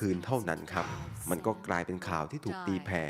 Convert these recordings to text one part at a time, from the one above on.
คืนเท่านั้นครับ มันก็กลายเป็นข่าวที่ถูกตีแผ่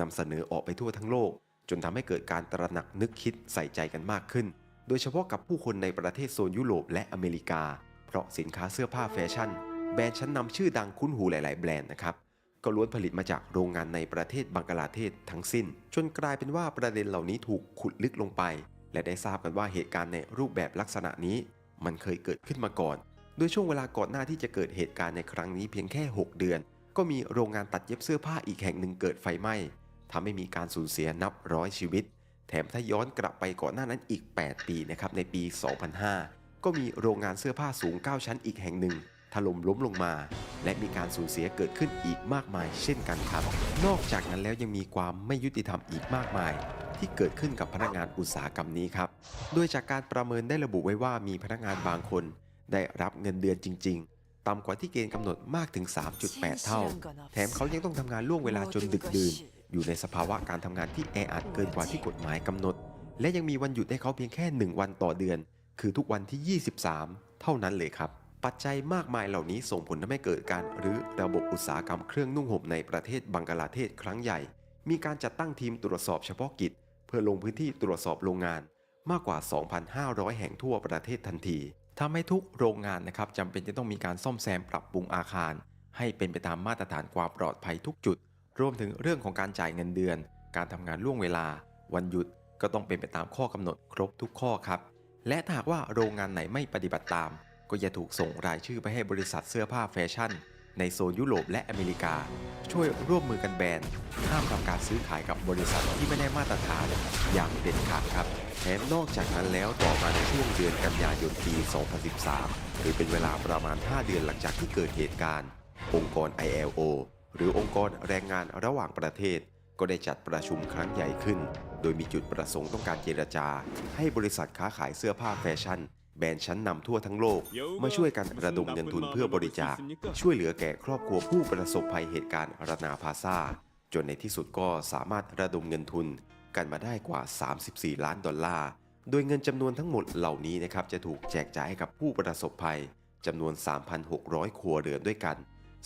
นำเสนอออกไปทั่วทั้งโลก จนทำให้เกิดการตระหนักนึกคิดใส่ใจกันมากขึ้น โดยเฉพาะกับผู้คนในประเทศโซนยุโรปและอเมริกา เพราะสินค้าเสื้อผ้าแฟชั่น แบรนด์ชั้นนำชื่อดังคุ้นหูหลาย ๆ แบรนด์นะครับก็ล้วนผลิตมาจากโรงงานในประเทศบังกลาเทศทั้งสิ้น จนกลายเป็นว่าประเด็นเหล่านี้ถูกขุดลึกลงไป และได้ทราบกันว่าเหตุการณ์ในรูปแบบลักษณะนี้ มันเคยเกิดขึ้นมาก่อน โดยช่วงเวลาก่อนหน้าที่จะเกิดเหตุการณ์ในครั้งนี้เพียงแค่ 6 เดือน ก็มีโรงงานตัดเย็บเสื้อผ้าอีกแห่งหนึ่งเกิดไฟไหม้ทำให้มีการสูญเสียนับร้อยชีวิต แถมถ้าย้อนกลับไปก่อนหน้านั้นอีก 8 ปีนะครับในปี 2005 ก็มีโรงงานเสื้อผ้าสูง 9 ชั้นอีกแห่งหนึ่งถล่มล้มลงมา และมีการสูญเสียเกิดขึ้นอีกมากมาย เช่นกันครับ นอกจากนั้นแล้วยังมีความไม่ยุติธรรมอีกมากมาย ที่เกิดขึ้นกับพนักงานอุตสาหกรรมนี้ครับ โดยจากการประเมินได้ระบุไว้ว่ามีพนักงานบางคน ได้รับเงินเดือนจริง ๆ ต่ำกว่าที่เกณฑ์กำหนดมากถึง 3.8 เท่า แถมเขายังต้องทำงานล่วงเวลาจนดึกดื่น อยู่ในสภาวะการทำงานที่แออัดเกินกว่าที่กฎหมายกำหนด และยังมีวันหยุดให้เขาเพียงแค่ 1 วันต่อเดือน คือทุกวันที่ 23 เท่านั้นเลยครับปัจจัยมากมายเหล่านี้ส่งผลทำให้เกิดการรื้อระบบอุตสาหกรรมเครื่องนุ่งห่มในประเทศบังกลาเทศครั้งใหญ่ มีการจัดตั้งทีมตรวจสอบเฉพาะกิจ เพื่อลงพื้นที่ตรวจสอบโรงงาน มากกว่า 2,500 แห่งทั่วประเทศทันที ทำให้ทุกโรงงานนะครับจำเป็นจะต้องมีการซ่อมแซมปรับปรุงอาคาร ให้เป็นไปตามมาตรฐานความปลอดภัยทุกจุด รวมถึงเรื่องของการจ่ายเงินเดือน การทำงานล่วงเวลา วันหยุดก็ต้องเป็นไปตามข้อกำหนดครบทุกข้อครับ และถ้าหากว่าโรงงานไหนไม่ปฏิบัติตาม ก็จะถูกส่งรายชื่อไปให้บริษัทเสื้อผ้าแฟชั่น ในโซนยุโรปและอเมริกา ช่วยร่วมมือกันแบนห้ามทำการซื้อขายกับบริษัทที่ไม่ได้มาตรฐานอย่างเด็ดขาดครับแถมนอกจากนั้นแล้วต่อมาในช่วงเดือนกันยายนปี 2013 หรือเป็นเวลาประมาณ 5 เดือนหลังจากที่เกิดเหตุการณ์ องค์กร ILO หรือองค์กรแรงงานระหว่างประเทศ ก็ได้จัดประชุมครั้งใหญ่ขึ้น โดยมีจุดประสงค์ต้องการเจรจา ให้บริษัทค้าขายเสื้อผ้าแฟชั่น แบรนด์ชั้นนำทั่วทั้งโลก มาช่วยกันระดมเงินทุนเพื่อบริจาค ช่วยเหลือแก่ครอบครัวผู้ประสบภัยเหตุการณ์รนาพาซาจนในที่สุดก็สามารถระดมเงินทุนกันมาได้กว่า 34 ล้านดอลลาร์ โดยเงินจำนวนทั้งหมดเหล่านี้นะครับจะถูกแจกจ่ายให้กับผู้ประสบภัยจำนวน 3,600 ครัวเรือนด้วยกัน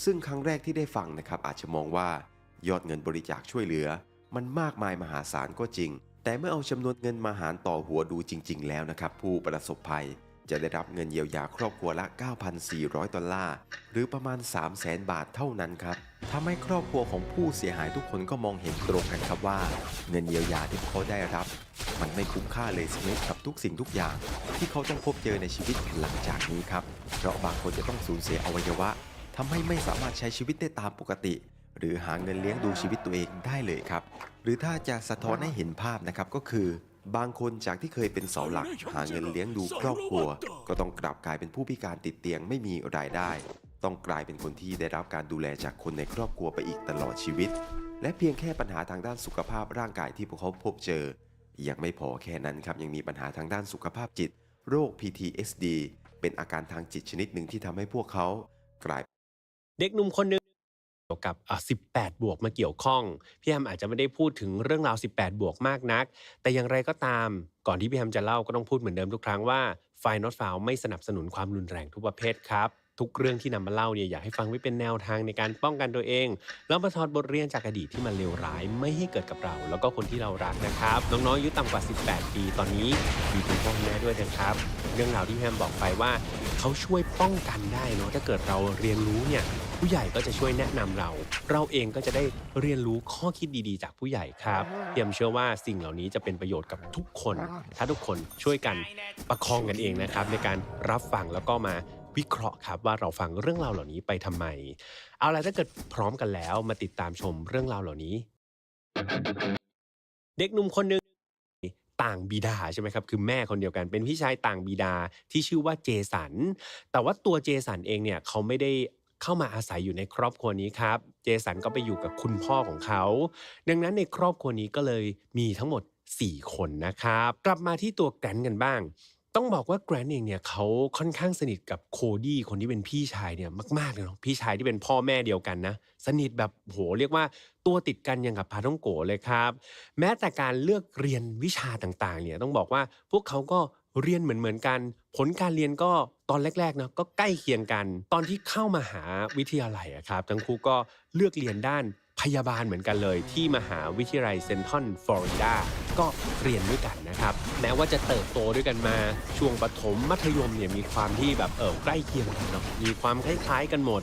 ซึ่งครั้งแรกที่ได้ฟังนะครับอาจจะมองว่ายอดเงินบริจาคช่วยเหลือ มันมากมายมหาศาลก็จริง แต่เมื่อเอาจำนวนเงินมาหารต่อหัวดูจริง ๆ แล้วนะครับผู้ประสบภัย จะได้รับเงินเยียวยาครอบครัวละ 9,400 ดอลลาร์ หรือประมาณ 300,000 บาทเท่านั้นครับทำให้ครอบครัวของผู้เสียหายทุกคนก็มองเห็นตรงกันครับว่า เงินเยียวยาที่เขาได้รับ มันไม่คุ้มค่าเลยสักนิดกับทุกสิ่งทุกอย่าง ที่เขาต้องพบเจอในชีวิตหลังจากนี้ครับ เพราะบางคนจะต้องสูญเสียอวัยวะทำให้ไม่สามารถใช้ชีวิตได้ตามปกติ หรือหาเงินเลี้ยงดูชีวิตตัวเองได้เลยครับ หรือถ้าจะสะท้อนให้เห็นภาพนะครับก็คือ บางคนจากที่เคยเป็นเสาหลักหาเงินเลี้ยงดูครอบครัว ก็ต้องกลับกลายเป็นผู้พิการติดเตียงไม่มีรายได้ ต้องกลายเป็นคนที่ได้รับการดูแลจากคนในครอบครัวไปอีกตลอดชีวิต และเพียงแค่ปัญหาทางด้านสุขภาพร่างกายที่พวกเขาพบเจอ ยังไม่พอแค่นั้นครับยังมีปัญหาทางด้านสุขภาพจิต โรค PTSD เป็นอาการทางจิตชนิดหนึ่งที่ทำให้พวกเขากลายเด็กหนุ่มคนหนึ่งเกับ 18 บวกมาเกี่ยวข้อง พี่แฮมอาจจะไม่ได้พูดถึงเรื่องราว 18 บวกมากนัก แต่อย่างไรก็ตาม ก่อนที่พี่แฮมจะเล่าก็ต้องพูดเหมือนเดิมทุกครั้งว่าไฟนอตฟาวไม่สนับสนุนความรุนแรงทุกประเภทครับ ทุกเรื่องที่นำมาเล่าเนี่ยอยากให้ฟังไว้เป็นแนวทางในการป้องกันตัวเอง แล้วมาถอดบทเรียนจากอดีตที่มันเลวร้ายไม่ให้เกิดกับเรา แล้วก็คนที่เรารักนะครับ น้องๆอายุต่ำกว่า 18 ปีตอนนี้มีคุณพ่อแม่ด้วยนะครับ เรื่องราวที่แฮมบอกไปว่าเขาช่วยป้องกันได้เนาะถ้าเกิดเราเรียนรู้เนี่ยผู้ใหญ่ก็จะช่วยแนะนำเรา เราเองก็จะได้เรียนรู้ข้อคิดดีๆ จากผู้ใหญ่ครับเตรียมเชื่อว่าสิ่งเหล่านี้จะเป็นประโยชน์กับทุกคน ถ้าทุกคนช่วยกันประคองกันเองนะครับในการรับฟังแล้วก็มา วิเคราะห์ครับว่าเราฟังเรื่องราวเหล่านี้ไปทำไม เอาล่ะถ้าเกิดพร้อมกันแล้วมาติดตามชมเรื่องราวเหล่านี้ เด็กหนุ่มคนหนึ่งต่างบิดาใช่ไหมครับคือแม่คนเดียวกันเป็นพี่ชายต่างบิดาที่ชื่อว่าเจสัน แต่ว่าตัวเจสันเองเนี่ยเขาไม่ได้เข้ามาอาศัยอยู่ในครอบครัวนี้ครับ เจสันก็ไปอยู่กับคุณพ่อของเขา ดังนั้นในครอบครัวนี้ก็เลยมีทั้งหมด 4 คนนะครับ กลับมาที่ตัวแกรนกันบ้าง ต้องบอกว่าแกรนเองเนี่ยเขาค่อนข้างสนิทกับโคดี้คนที่เป็นพี่ชายเนี่ยมากๆเลยเนาะพี่ชายที่เป็นพ่อแม่เดียวกันนะสนิทแบบโหเรียกว่าตัวติดกันอย่างกับพาท่องโกเลยครับ แม้แต่การเลือกเรียนวิชาต่างๆเนี่ยต้องบอกว่าพวกเขาก็เรียนเหมือนๆกัน ผลการเรียนก็ตอนแรกๆเนาะก็ใกล้เคียงกัน ตอนที่เข้ามาหาวิทยาลัยอะครับทั้งคู่ก็เลือกเรียนด้าน พยาบาลเหมือนกันเลย ที่มหาวิทยาลัยเซนทรัลฟลอริดาก็เรียนด้วยกันนะครับ แม้ว่าจะเติบโตด้วยกันมาช่วงประถมมัธยมเนี่ยมีความที่แบบเออใกล้เคียงกันเนาะมีความคล้ายๆกันหมด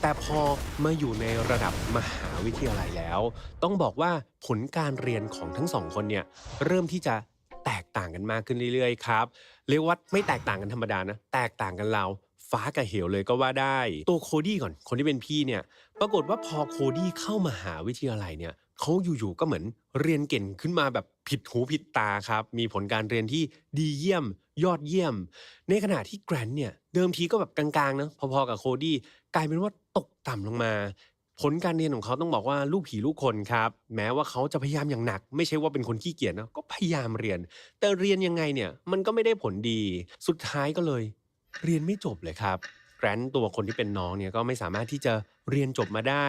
แต่พอมาอยู่ในระดับมหาวิทยาลัยแล้ว ต้องบอกว่าผลการเรียนของทั้งสองคนเนี่ยเริ่มที่จะแตกต่างกันมากขึ้นเรื่อยๆครับเรียกว่าไม่แตกต่างกันธรรมดานะแตกต่างกันเราว ฟ้ากับเหวเลยก็ว่าได้ ตัวโคดี้ก่อนคนที่เป็นพี่เนี่ยปรากฏว่าพอโคดี้เข้ามาหาวิทยาลัยเนี่ยเขาอยู่ๆก็เหมือนเรียนเก่งขึ้นมาแบบผิดหูผิดตาครับ มีผลการเรียนที่ดีเยี่ยม ยอดเยี่ยม ในขณะที่แกรนเนี่ยเดิมทีก็แบบกลางๆนะพอๆกับโคดี้กลายเป็นว่าตกต่ำลงมา ผลการเรียนของเขาต้องบอกว่าลูกผีลูกคนครับ แม้ว่าเขาจะพยายามอย่างหนัก ไม่ใช่ว่าเป็นคนขี้เกียจนะก็พยายามเรียน แต่เรียนยังไงเนี่ยมันก็ไม่ได้ผลดี สุดท้ายก็เลย เรียนไม่จบเลยครับ แกรนท์ตัวคนที่เป็นน้องเนี่ยก็ไม่สามารถที่จะเรียนจบมาได้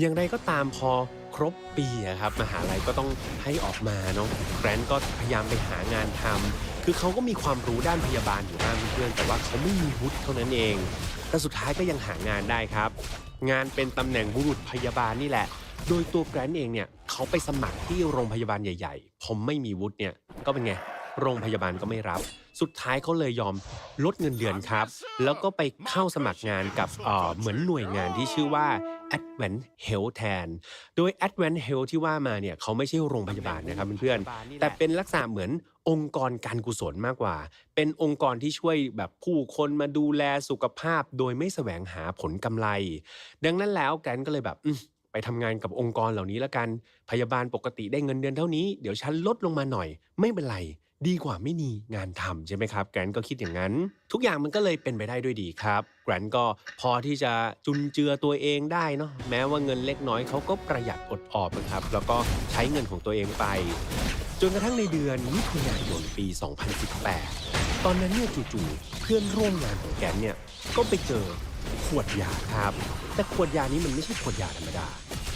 อย่างไรก็ตามพอครบปีครับมหาลัยก็ต้องให้ออกมาเนาะแกรนท์ก็พยายามไปหางานทำคือเขาก็มีความรู้ด้านพยาบาลอยู่บ้างเพื่อนแต่ว่าเขาไม่มีวุฒิเท่านั้นเอง แต่สุดท้ายก็ยังหางานได้ครับ งานเป็นตำแหน่งบุรุษพยาบาลนี่แหละ โดยตัวแกรนท์เองเนี่ยเขาไปสมัครที่โรงพยาบาลใหญ่ ๆ ผมไม่มีวุฒิเนี่ยก็เป็นไง โรงพยาบาลก็ไม่รับ สุดท้ายเขาเลยยอมลดเงินเดือนครับ แล้วก็ไปเข้าสมัครงานกับเอ่อเหมือนหน่วยงานที่ชื่อว่า Advent Health แทน โดย Advent Health ที่ว่ามาเนี่ยเขาไม่ใช่โรงพยาบาลนะครับเพื่อนๆ แต่เป็นลักษณะเหมือนองค์กรการกุศลมากกว่า เป็นองค์กรที่ช่วยแบบผู้คนมาดูแลสุขภาพ โดยไม่แสวงหาผลกำไร ดังนั้นแล้วแกรนก็เลยแบบไปทำงานกับองค์กรเหล่านี้ละกัน พยาบาลปกติได้เงินเดือนเท่านี้ เดี๋ยวฉันลดลงมาหน่อย ไม่เป็นไร ดีกว่าไม่มีงานทำใช่ไหมครับแกรนก็คิดอย่างนั้น ทุกอย่างมันก็เลยเป็นไปได้ด้วยดีครับแกรนก็พอที่จะจุนเจือตัวเองได้เนาะแม้ว่าเงินเล็กน้อยเขาก็ประหยัดอดออมนะครับ แล้วก็ใช้เงินของตัวเองไป จนกระทั่งในเดือนมิถุนายนปี 2018 ตอนนั้นเนี่ยจู่ๆเพื่อนร่วมงานของแกรนเนี่ยก็ไปเจอขวดยาครับ แต่ขวดยานี้มันไม่ใช่ขวดยาธรรมดา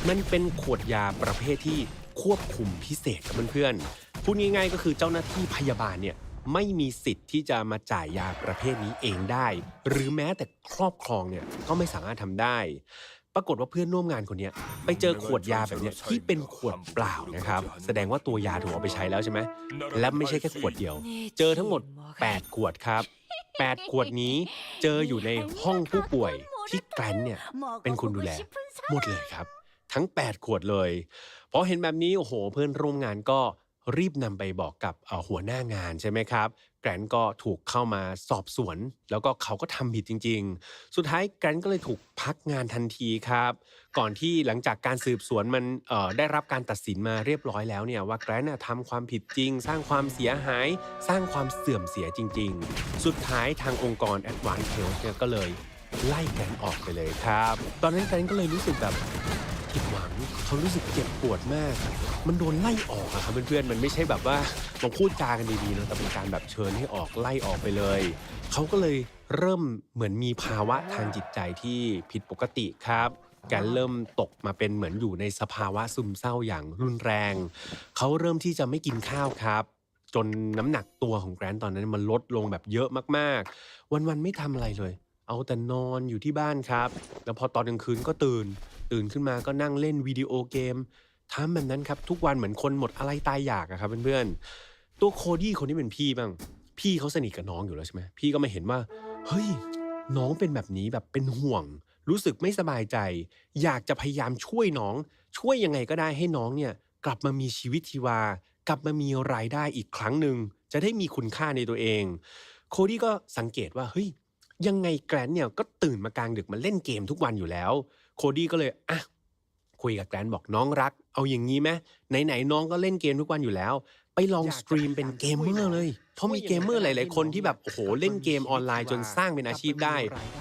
มันเป็นขวดยาประเภทที่ควบคุมพิเศษครับเพื่อนๆ พูดง่ายๆก็คือเจ้าหน้าที่พยาบาลเนี่ยไม่มีสิทธิ์ที่จะมาจ่ายยาประเภทนี้เองได้ หรือแม้แต่ครอบครองเนี่ยก็ไม่สามารถทำได้ ปรากฏว่าเพื่อนร่วมงานคนนี้ไปเจอขวดยาแบบเนี้ยที่เป็นขวดเปล่านะครับ แสดงว่าตัวยาถูกเอาไปใช้แล้วใช่ไหมและไม่ใช่แค่ขวดเดียว เจอทั้งหมด 8 ขวดครับ8ขวดนี้เจออยู่ในห้องผู้ป่วยที่แกรนเนี่ยเป็นคนดูแลหมดเลยครับ ทั้ง 8 ขวดเลยพอเห็นแบบนี้โอ้โหเพื่อนร่วมงานก็ รีบนำไปบอกกับหัวหน้างานใช่ไหมครับ แกรนก็ถูกเข้ามาสอบสวน แล้วก็เขาก็ทำผิดจริง ๆ สุดท้ายแกรนก็เลยถูกพักงานทันทีครับ ก่อนที่หลังจากการสืบสวนมันได้รับการตัดสินมาเรียบร้อยแล้วเนี่ยว่าแกรนทำความผิดจริง สร้างความเสียหาย สร้างความเสื่อมเสียจริง ๆ สุดท้ายทางองค์กร Advanced Health เนี่ยก็เลยไล่แกรนออกไปเลยครับ ตอนนั้นแกรนก็เลยรู้สึกแบบ ผิดหวังเขารู้สึกเจ็บปวดมาก มันโดนไล่ออกอะครับเพื่อนๆ มันไม่ใช่แบบว่ามาพูดจากันดีๆนะแต่เป็นการแบบเชิญให้ออกไล่ออกไปเลย เขาก็เลยเริ่มเหมือนมีภาวะทางจิตใจที่ผิดปกติครับแกเริ่มตกมาเป็นเหมือนอยู่ในสภาวะซึมเศร้าอย่างรุนแรง เขาเริ่มที่จะไม่กินข้าวครับ จนน้ำหนักตัวของแกรนตอนนั้นมันลดลงแบบเยอะมากๆ วันๆไม่ทำอะไรเลย เอาแต่นอนอยู่ที่บ้านครับ แล้วพอตอนกลางคืนก็ตื่น ตื่นขึ้นมาก็นั่งเล่นวิดีโอเกมทำแบบนั้นครับ ทุกวันเหมือนคนหมดอะไรตายอยากอะครับเพื่อนๆ ตัวโคดี้คนที่เป็นพี่บ้าง พี่เขาสนิทกับน้องอยู่แล้วใช่ไหมพี่ก็มาเห็นว่า เฮ้ย น้องเป็นแบบนี้แบบเป็นห่วง รู้สึกไม่สบายใจ อยากจะพยายามช่วยน้อง ช่วยยังไงก็ได้ให้น้องเนี่ยกลับมามีชีวิตชีวา กลับมามีรายได้อีกครั้งหนึ่งจะได้มีคุณค่าในตัวเอง โคดี้ก็สังเกตว่าเฮ้ย ยังไงแกรนเนี่ยก็ตื่นมากลางดึกมาเล่นเกมทุกวันอยู่แล้ว โคดี้ก็เลยอะคุยกับแกรนบอกน้องรัก เอาอย่างนี้ไหมไหนๆน้องก็เล่นเกมทุกวันอยู่แล้ว ไปลองสตรีมเป็นเกมเมอร์เลย เพราะมีเกมเมอร์หลายๆคนที่แบบโอ้โหเล่นเกมออนไลน์จนสร้างเป็นอาชีพได้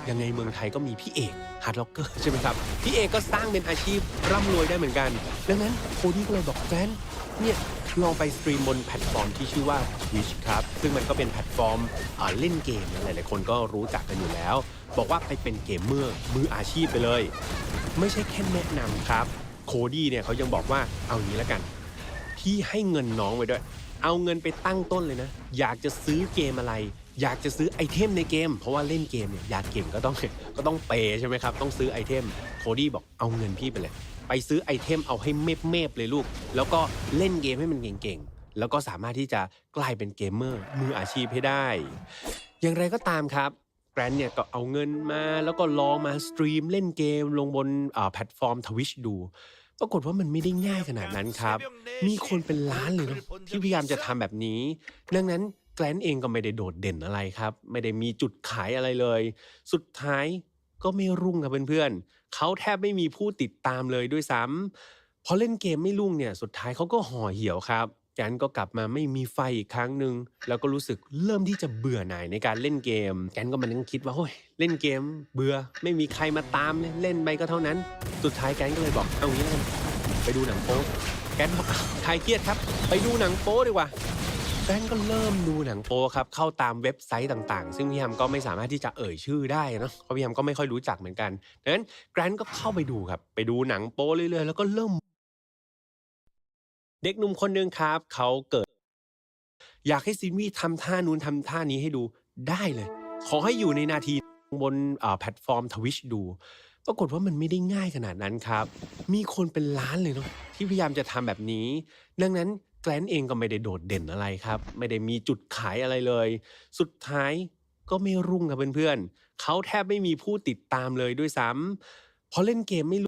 ยังไงเมืองไทยก็มีพี่เอกฮาร์ดล็อกเกอร์ใช่ไหมครับ พี่เอกก็สร้างเป็นอาชีพร่ำรวยได้เหมือนกัน ดังนั้นโคดี้ก็เลยบอกแกรน เนี่ยลองไปสตรีมบนแพลตฟอร์มที่ชื่อว่า Twitch ครับ ซึ่งมันก็เป็นแพลตฟอร์มเล่นเกมนะหลายๆคนก็รู้จักกันอยู่แล้ว บอกว่าไปเป็นเกมเมอร์มืออาชีพไปเลย ไม่ใช่แค่แนะนำครับ โคดี้เนี่ยเขายังบอกว่าเอางี้แล้วกัน พี่ให้เงินน้องไว้ด้วย เอาเงินไปตั้งต้นเลยนะ อยากจะซื้อเกมอะไร อยากจะซื้อไอเทมในเกม เพราะว่าเล่นเกมเนี่ยอยากเก่งก็ต้องก็ต้องเปย์ใช่ไหมครับ ต้องซื้อไอเทม โคดี้บอกเอาเงินพี่ไปเลย ไปซื้อไอเทมเอาให้เมฟเมฟๆเลยลูก แล้วก็เล่นเกมให้มันเก่งๆ แล้วก็สามารถที่จะกลายเป็นเกมเมอร์มืออาชีพให้ได้ อย่างไรก็ตามครับแกรนเนี่ยก็เอาเงินมาแล้วก็ลองมาสตรีมเล่นเกมลงบนแพลตฟอร์มทวิชดู ปรากฏว่ามันไม่ได้ง่ายขนาดนั้นครับ มีคนเป็นล้านเลยนะที่พยายามจะทำแบบนี้ ดังนั้นแกลนเองก็ไม่ได้โดดเด่นอะไรครับ ไม่ได้มีจุดขายอะไรเลย สุดท้าย ก็ไม่รุ่งครับเพื่อนๆเขาแทบไม่มีผู้ติดตามเลยด้วยซ้ำพอเล่นเกมไม่รุ่งเนี่ยสุดท้ายเขาก็ห่อเหี่ยวครับแกนก็กลับมาไม่มีไฟอีกครั้งหนึ่งแล้วก็รู้สึกเริ่มที่จะเบื่อหน่ายในการเล่นเกม แกนก็มานั่งคิดว่าโอ้ยเล่นเกม เบื่อไม่มีใครมาตามเล่นไปก็เท่านั้น สุดท้ายแกนก็เลยบอกเอางี้แล้วกันไปดูหนังโป๊แกนบอกคลายเครียดครับ ไปดูหนังโป๊ดีกว่า แกรนก็เริ่มดูหนังโป๊ครับเข้าตามเว็บไซต์ต่างๆ ซึ่งพี่แฮมก็ไม่สามารถที่จะเอ่ยชื่อได้นะเพราะพี่แฮมก็ไม่ค่อยรู้จักเหมือนกันดังนั้นแกรนก็เข้าไปดูครับไปดูหนังโป๊เรื่อยๆแล้วก็เริ่ม เด็กหนุ่มคนหนึ่งครับเขาเกิด อยากให้ซินวี่ทำท่านู้นทำท่านี้ให้ดูได้เลย ขอให้อยู่ในนาทีบนแพลตฟอร์มทวิชดูปรากฏว่ามันไม่ได้ง่ายขนาดนั้นครับ มีคนเป็นล้านเลยเนาะที่พยายามจะทำแบบนี้ ดังนั้น แกลนเองก็ไม่ได้โดดเด่นอะไรครับ ไม่ได้มีจุดขายอะไรเลย สุดท้ายก็ไม่รุ่งครับเพื่อนๆเขาแทบไม่มีผู้ติดตามเลยด้วยซ้ำพอเล่นเกมไม่